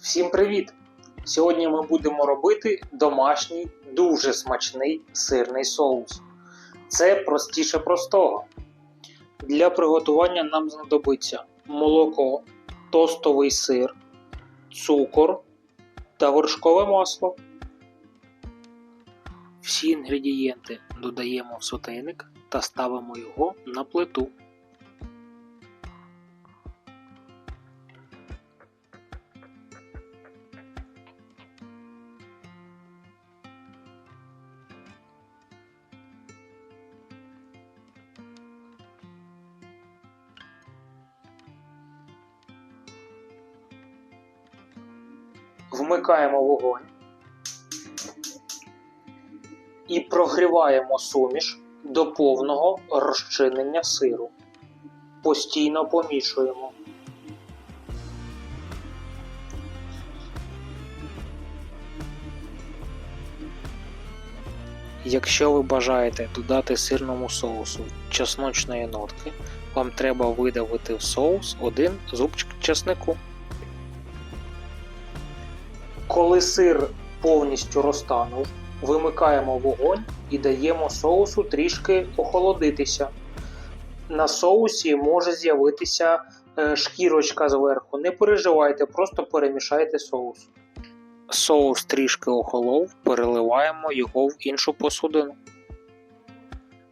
Всім привіт! Сьогодні ми будемо робити домашній дуже смачний сирний соус. Це простіше простого. Для приготування нам знадобиться молоко, тостовий сир, цукор та горшкове масло. Всі інгредієнти додаємо в сотейник та ставимо його на плиту. Вмикаємо вогонь і прогріваємо суміш до повного розчинення сиру. Постійно помішуємо. Якщо ви бажаєте додати сирному соусу чесночної нотки, вам треба видавити в соус один зубчик чеснику. Коли сир повністю розтанув, вимикаємо вогонь і даємо соусу трішки охолодитися. На соусі може з'явитися е, шкірочка зверху. Не переживайте, просто перемішайте соус. Соус трішки охолов, переливаємо його в іншу посудину.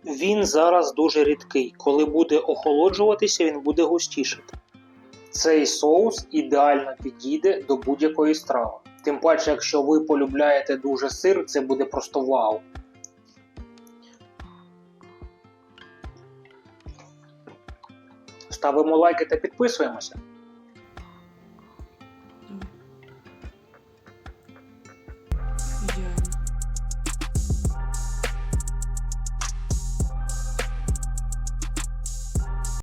Він зараз дуже рідкий. Коли буде охолоджуватися, він буде густішати. Цей соус ідеально підійде до будь-якої страви. Тим паче, якщо ви полюбляєте дуже сир, це буде просто вау. Ставимо лайки та підписуємося.